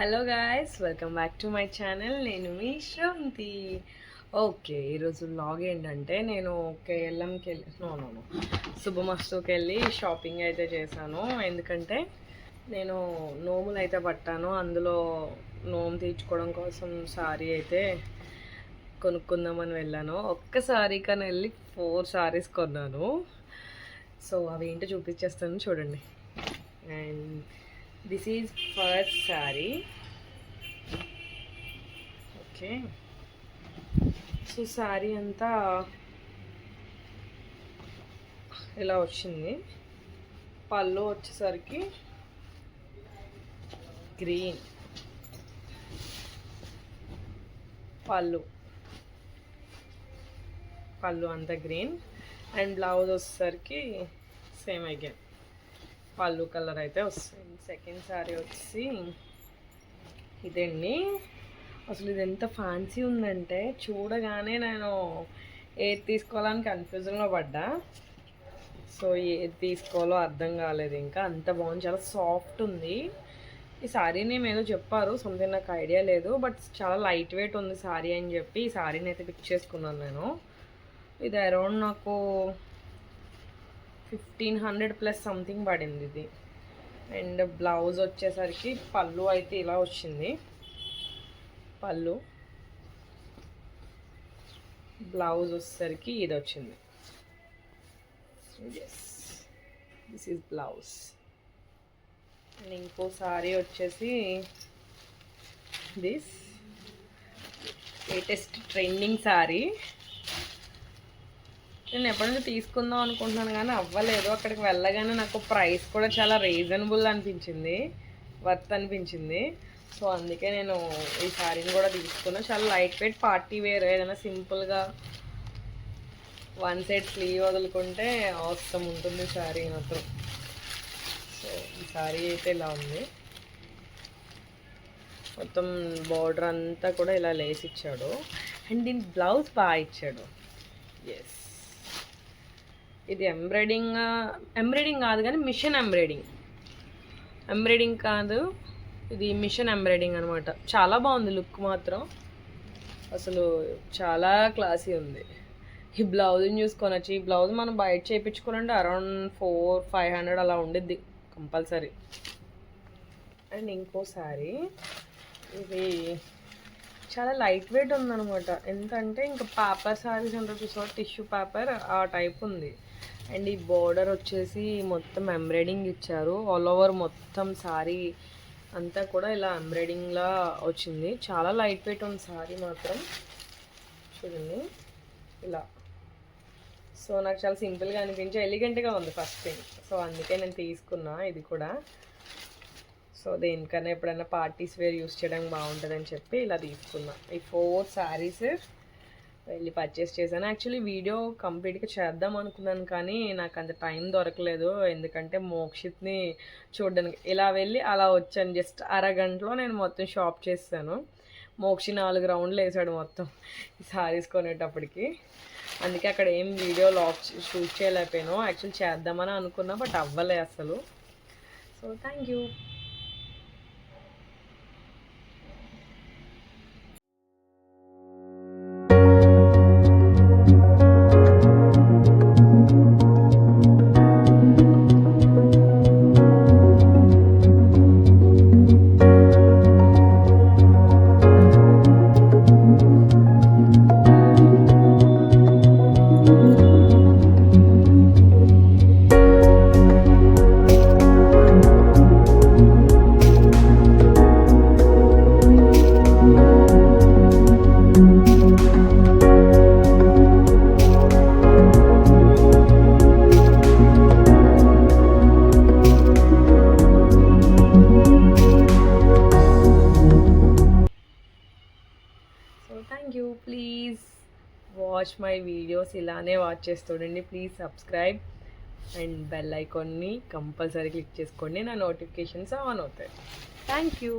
Hello guys welcome back to my channel నేను మీ Sravanthi okay ఈరోజు లాగ్ ఏంటంటే నేను కేఎల్ఎంకి వెళ్ళి నో నో నో శుభమస్తుకి వెళ్ళి షాపింగ్ అయితే చేశాను. ఎందుకంటే నేను నోములు అయితే పట్టాను. అందులో నోము తీర్చుకోవడం కోసం సారీ అయితే కొనుక్కుందామని వెళ్ళాను. ఒక్కసారి కానీ వెళ్ళి ఫోర్ సారీస్ కొన్నాను. సో అవి ఏంటో చూపించేస్తాను. చూడండి. And this is first sari okay so sari అంతా ఇలా వచ్చింది పళ్ళు వచ్చేసరికి గ్రీన్ పళ్ళు పళ్ళు అంతా గ్రీన్ అండ్ బ్లౌజ్ వచ్చేసరికి సేమ్ అగైన్ పళ్ళు కలర్ అయితే వస్తుంది. సెకండ్ సారీ వచ్చి ఇదండి. అసలు ఇది ఎంత ఫ్యాన్సీ ఉందంటే చూడగానే నేను ఏది తీసుకోవాలని కన్ఫ్యూజన్లో పడ్డా. సో ఏది తీసుకోవాలో అర్థం కాలేదు ఇంకా. అంత బాగుంది. చాలా సాఫ్ట్ ఉంది. ఈ శారీ నేను ఏదో చెప్పారు. సంథింగ్ నాకు ఐడియా లేదు. బట్ చాలా లైట్ వెయిట్ ఉంది శారీ అని చెప్పి ఈ శారీని అయితే పిక్ చేసుకున్నాను నేను. ఇది అరౌండ్ నాకు ఫిఫ్టీన్ హండ్రెడ్ ప్లస్ సంథింగ్ పడింది ఇది. అండ్ బ్లౌజ్ వచ్చేసరికి పళ్ళు అయితే ఇలా వచ్చింది. పళ్ళు. బ్లౌజ్ వచ్చేసరికి ఇది వచ్చింది. Yes this is blouse and ఇంకో సారీ వచ్చేసి దిస్ లేటెస్ట్ ట్రెండింగ్ సారీ నేను ఎప్పుడైనా తీసుకుందాం అనుకుంటున్నాను కానీ అవ్వలేదు. అక్కడికి వెళ్ళగానే నాకు ప్రైస్ కూడా చాలా రీజనబుల్ అనిపించింది. వర్త్ అనిపించింది. సో అందుకే నేను ఈ శారీని కూడా తీసుకున్నా. చాలా లైట్ వెయిట్ పార్టీ వేర్ ఏదైనా సింపుల్గా వన్ సైడ్ స్లీవ్ వదులుకుంటే అవసరం ఉంటుంది శారీ మాత్రం. సో ఈ శారీ అయితే ఇలా ఉంది. మొత్తం బార్డర్ అంతా కూడా ఇలా లేసి ఇచ్చాడు అండ్ దీని బ్లౌజ్ బాగా ఇచ్చాడు. ఎస్ ఇది ఎంబ్రాయిడింగ్ ఎంబ్రాయిడింగ్ కాదు కానీ మిషన్ ఎంబ్రాయిడింగ్ ఎంబ్రాయిడింగ్ కాదు ఇది మిషన్ ఎంబ్రాయిడింగ్ అనమాట చాలా బాగుంది లుక్ మాత్రం. అసలు చాలా క్లాసీ ఉంది. ఈ బ్లౌజ్ని చూసుకొనొచ్చు ఈ బ్లౌజ్ మనం బయట చేయించుకోవాలంటే అరౌండ్ ఫోర్ ఫైవ్ హండ్రెడ్ అలా ఉండిద్ది కంపల్సరీ అండ్ ఇంకోసారి ఇది చాలా లైట్ వెయిట్ ఉందనమాట ఎందుకంటే ఇంకా పేపర్ సారీస్ ఉంటుంది సో టిష్యూ పేపర్ ఆ టైప్ ఉంది. అండ్ ఈ బోర్డర్ వచ్చేసి మొత్తం ఎంబ్రాయిడింగ్ ఇచ్చారు. ఆల్ ఓవర్ మొత్తం సారీ అంతా కూడా ఇలా ఎంబ్రాయిడింగ్లా వచ్చింది. చాలా లైట్ వెయిట్ ఉంది సారీ మాత్రం. చూడండి. ఇలా. సో నాకు చాలా సింపుల్గా అనిపించి ఎలిగెంట్గా ఉంది ఫస్ట్ థింగ్ సో అందుకే నేను తీసుకున్నా. ఇది కూడా. సో దేనికన్నా ఎప్పుడైనా పార్టీస్ వేర్ యూస్ చేయడానికి బాగుంటుందని చెప్పి ఇలా తీసుకున్నా. ఈ ఫోర్ శారీస్ వెళ్ళి పర్చేస్ చేశాను. యాక్చువల్లీ వీడియో కంప్లీట్గా చేద్దాం అనుకున్నాను కానీ నాకు అంత టైం దొరకలేదు. ఎందుకంటే మోక్షిత్ని చూడడానికి ఇలా వెళ్ళి అలా వచ్చాను. జస్ట్ అరగంటలో నేను మొత్తం షాప్ చేస్తాను. మోక్షి నాలుగు రౌండ్లు వేసాడు మొత్తం ఈ సారీస్ కొనేటప్పటికి. అందుకే అక్కడ ఏం వీడియో లాక్ షూట్ చేయలేకపోయాను. యాక్చువల్ చేద్దామని అనుకున్నా బట్ అవ్వలే అసలు. So thank you please watch my videos ఇలానే వాచ్ చేస్తుండండి. ప్లీజ్ సబ్స్క్రైబ్ అండ్ బెల్ ఐకాన్ని కంపల్సరీ క్లిక్ చేసుకోండి. నా నోటిఫికేషన్స్ ఆన్ అవుతాయి. Thank you.